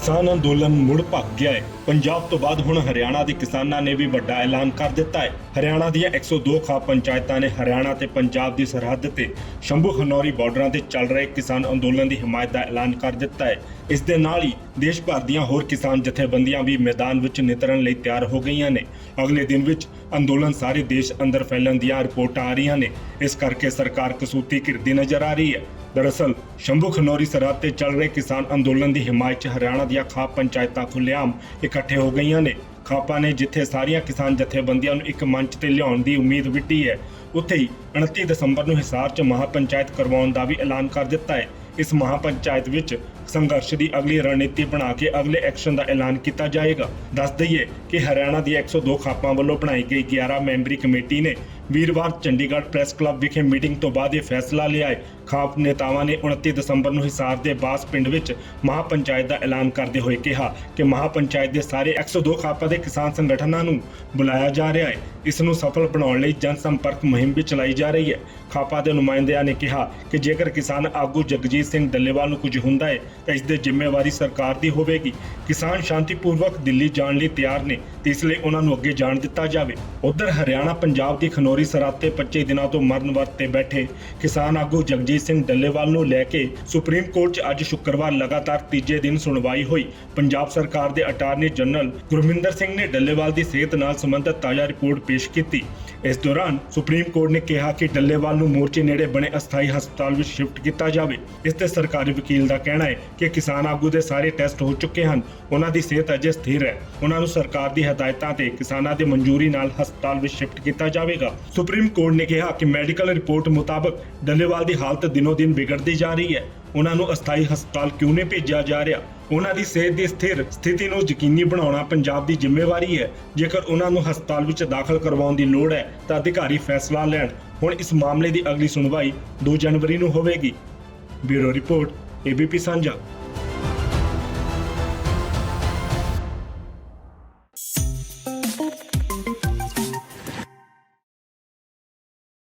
ਕਿਸਾਨ ਅੰਦੋਲਨ ਮੁੜ ਭੱਗ ਗਿਆ ਹੈ। ਪੰਜਾਬ ਤੋਂ ਬਾਅਦ ਹੁਣ ਹਰਿਆਣਾ ਦੇ ਕਿਸਾਨਾਂ ਨੇ ਵੀ ਵੱਡਾ ਐਲਾਨ ਕਰ ਦਿੱਤਾ ਹੈ। ਹਰਿਆਣਾ ਦੀਆਂ 102 ਖਾਪ ਪੰਚਾਇਤਾਂ ਨੇ ਹਰਿਆਣਾ ਤੇ ਪੰਜਾਬ ਦੀ ਸਰਹੱਦ ਤੇ ਸ਼ੰਭੂ ਖਨੌਰੀ ਬਾਰਡਰਾਂ ਤੇ ਚੱਲ ਰਹੇ ਕਿਸਾਨ ਅੰਦੋਲਨ ਦੀ ਹਮਾਇਤ ਦਾ ਐਲਾਨ ਕਰ ਦਿੱਤਾ ਹੈ। ਇਸ ਦੇ ਨਾਲ ਹੀ ਦੇਸ਼ ਭਰ ਦੀਆਂ ਹੋਰ ਕਿਸਾਨ ਜਥੇਬੰਦੀਆਂ ਵੀ ਮੈਦਾਨ ਵਿੱਚ ਨਿਤਰਨ ਲਈ ਤਿਆਰ ਹੋ ਗਈਆਂ ਨੇ। ਅਗਲੇ ਦਿਨ ਵਿੱਚ ਅੰਦੋਲਨ ਸਾਰੇ ਦੇਸ਼ ਅੰਦਰ ਫੈਲਣ ਦੀਆਂ ਰਿਪੋਰਟਾਂ ਆ ਰਹੀਆਂ ਨੇ। ਇਸ ਕਰਕੇ ਸਰਕਾਰ ਕਸੂਤੀ ਘਿਰਦੀ ਨਜ਼ਰ ਆ ਰਹੀ ਹੈ। ਦਰਅਸਲ, ਸ਼ੰਭੂ ਖਨੌਰੀ ਸਰਹੱਦ ਤੇ ਚੱਲ ਰਹੇ ਕਿਸਾਨ ਅੰਦੋਲਨ ਦੀ ਹਮਾਇਤ 'ਚ ਹਰਿਆਣਾ ਦੀਆਂ ਖਾਪ ਪੰਚਾਇਤਾਂ ਖੁੱਲ੍ਹੇਆਮ ਇਕੱਠੇ ਹੋ ਗਈਆਂ ਨੇ। ਖਾਪਾਂ ਨੇ ਜਿੱਥੇ ਸਾਰੀਆਂ ਕਿਸਾਨ ਜਥੇਬੰਦੀਆਂ ਨੂੰ ਇੱਕ ਮੰਚ ਤੇ ਲਿਆਉਣ ਦੀ ਉਮੀਦ ਵਿੱਢੀ ਹੈ, ਉੱਥੇ ਹੀ 29 ਦਸੰਬਰ ਨੂੰ ਹਿਸਾਰ 'ਚ ਮਹਾਪੰਚਾਇਤ ਕਰਵਾਉਣ ਦਾ ਵੀ ਐਲਾਨ ਕਰ ਦਿੱਤਾ ਹੈ। ਇਸ ਮਹਾਪੰਚਾਇਤ ਵਿੱਚ ਸੰਘਰਸ਼ ਦੀ ਅਗਲੀ ਰਣਨੀਤੀ ਬਣਾ ਕੇ ਅਗਲੇ ਐਕਸ਼ਨ ਦਾ ਐਲਾਨ ਕੀਤਾ ਜਾਏਗਾ। ਦੱਸ ਦਈਏ ਕਿ ਹਰਿਆਣਾ ਦੀ 102 ਖਾਪਾਂ ਵੱਲੋਂ ਬਣਾਈ ਗਈ 11 ਮੈਂਬਰੀ ਕਮੇਟੀ ਨੇ ਵੀਰਵਾਰ ਚੰਡੀਗੜ੍ਹ ਪ੍ਰੈਸ ਕਲੱਬ ਵਿਖੇ ਮੀਟਿੰਗ ਤੋਂ ਬਾਅਦ ਇਹ ਫੈਸਲਾ ਲਿਆ ਹੈ। ਖਾਪ ਨੇਤਾਵਾਂ ਨੇ 29 ਦਸੰਬਰ ਨੂੰ ਹਿਸਾਰ ਦੇ ਬਾਸ ਪਿੰਡ ਵਿੱਚ ਮਹਾਪੰਚਾਇਤ ਦਾ ਐਲਾਨ ਕਰਦੇ ਹੋਏ ਕਿਹਾ ਕਿ ਮਹਾਪੰਚਾਇਤ ਦੇ ਸਾਰੇ 102 ਖਾਪਾਂ ਦੇ ਕਿਸਾਨ ਸੰਗਠਨਾਂ ਨੂੰ ਬੁਲਾਇਆ ਜਾ ਰਿਹਾ ਹੈ। ਇਸ ਨੂੰ ਸਫਲ ਬਣਾਉਣ ਲਈ ਜਨ ਸੰਪਰਕ ਮੁਹਿੰਮ ਵੀ ਚਲਾਈ ਜਾ ਰਹੀ ਹੈ। ਖਾਪਾ ਦੇ ਨੁਮਾਇੰਦਿਆਂ ਨੇ ਕਿਹਾ ਕਿ ਜੇਕਰ ਕਿਸਾਨ ਆਗੂ ਜਗਜੀਤ ਸਿੰਘ ਡੱਲੇਵਾਲ ਨੂੰ ਕੁਝ ਹੁੰਦਾ ਹੈ, ਤਾਂ ਇਸ ਦੀ ਜ਼ਿੰਮੇਵਾਰੀ ਸਰਕਾਰ ਦੀ ਹੋਵੇਗੀ। ਕਿਸਾਨ ਸ਼ਾਂਤੀਪੂਰਵਕ ਦਿੱਲੀ ਜਾਣ ਲਈ ਤਿਆਰ ਨੇ ਤੇ ਇਸ ਲਈ ਉਹਨਾਂ ਨੂੰ ਅੱਗੇ ਜਾਣ ਦਿੱਤਾ ਜਾਵੇ। ਉਧਰ ਹਰਿਆਣਾ, ਪੰਜਾਬ ਦੀ ਖਨੌਰੀ ਸਰਹੱਦ ਤੇ 25 ਦਿਨਾਂ ਤੋਂ ਮਰਨ ਵਰਤ ਬੈਠੇ ਕਿਸਾਨ ਆਗੂ ਜਗਜੀਤ ਸਿੰਘ ਡੱਲੇਵਾਲ ਨੂੰ ਲੈ ਕੇ ਸੁਪਰੀਮ ਕੋਰਟ 'ਚ ਅੱਜ ਸ਼ੁੱਕਰਵਾਰ ਲਗਾਤਾਰ ਤੀਜੇ ਦਿਨ ਸੁਣਵਾਈ ਹੋਈ। ਪੰਜਾਬ ਸਰਕਾਰ ਦੇ ਅਟਾਰਨੀ ਜਨਰਲ ਗੁਰਮਿੰਦਰ ਸਿੰਘ ਨੇ ਡੱਲੇਵਾਲ ਦੀ ਸਿਹਤ ਨਾਲ ਸੰਬੰਧਿਤ ਤਾਜ਼ਾ ਰਿਪੋਰਟ ਪੇਸ਼ ਕੀਤੀ। ਇਸ ਦੌਰਾਨ ਸੁਪਰੀਮ ਕੋਰਟ ਨੇ ਕਿਹਾ ਕਿ ਡੱਲੇਵਾਲ ਨੂੰ ਮੋਰਚੇ ਨੇੜੇ ਬਣੇ ਅਸਥਾਈ ਹਸਪਤਾਲ ਵਿੱਚ ਸ਼ਿਫਟ ਕੀਤਾ ਜਾਵੇ। ਇਸ ਤੇ ਸਰਕਾਰੀ ਵਕੀਲ ਦਾ ਕਹਿਣਾ ਹੈ ਕਿ ਕਿਸਾਨ ਆਗੂ ਦੇ ਸਾਰੇ ਟੈਸਟ ਹੋ ਚੁੱਕੇ ਹਨ। ਉਹਨਾਂ ਦੀ ਸਿਹਤ ਅਜੇ ਸਥਿਰ ਹੈ। ਉਹਨਾਂ ਨੂੰ ਸਰਕਾਰ ਦੀ ਹਦਾਇਤਾਂ ਤੇ ਕਿਸਾਨਾਂ ਦੀ ਮਨਜ਼ੂਰੀ ਨਾਲ ਹਸਪਤਾਲ ਵਿੱਚ ਸ਼ਿਫਟ ਕੀਤਾ ਜਾਵੇਗਾ। ਸੁਪਰੀਮ ਕੋਰਟ ਨੇ ਕਿਹਾ ਕਿ ਮੈਡੀਕਲ ਰਿਪੋਰਟ ਮੁਤਾਬਕ ਡੱਲੇਵਾਲ ਦੀ ਹਾਲਤ ਦਿਨੋ-ਦਿਨ ਵਿਗੜਦੀ ਜਾ ਰਹੀ ਹੈ। ਉਹਨਾਂ ਨੂੰ ਅਸਥਾਈ ਹਸਪਤਾਲ ਕਿਉਂ ਨਹੀਂ ਭੇਜਿਆ ਜਾ ਰਿਹਾ? ਉਹਨਾਂ ਦੀ ਸਿਹਤ ਦੀ ਸਥਿਰ ਸਥਿਤੀ ਨੂੰ ਯਕੀਨੀ ਬਣਾਉਣਾ ਪੰਜਾਬ ਦੀ ਜ਼ਿੰਮੇਵਾਰੀ ਹੈ। ਜੇਕਰ ਉਹਨਾਂ ਨੂੰ ਹਸਪਤਾਲ ਵਿੱਚ ਦਾਖਲ ਕਰਵਾਉਣ ਦੀ ਲੋੜ ਹੈ, ਤਾਂ ਅਧਿਕਾਰੀ ਫੈਸਲਾ ਲੈਣ। ਹੁਣ ਇਸ ਮਾਮਲੇ ਦੀ ਅਗਲੀ ਸੁਣਵਾਈ 2 ਜਨਵਰੀ ਨੂੰ ਹੋਵੇਗੀ। ਬਿਊਰੋ ਰਿਪੋਰਟ, ਏਬੀਪੀ ਸਾਂਝਾ।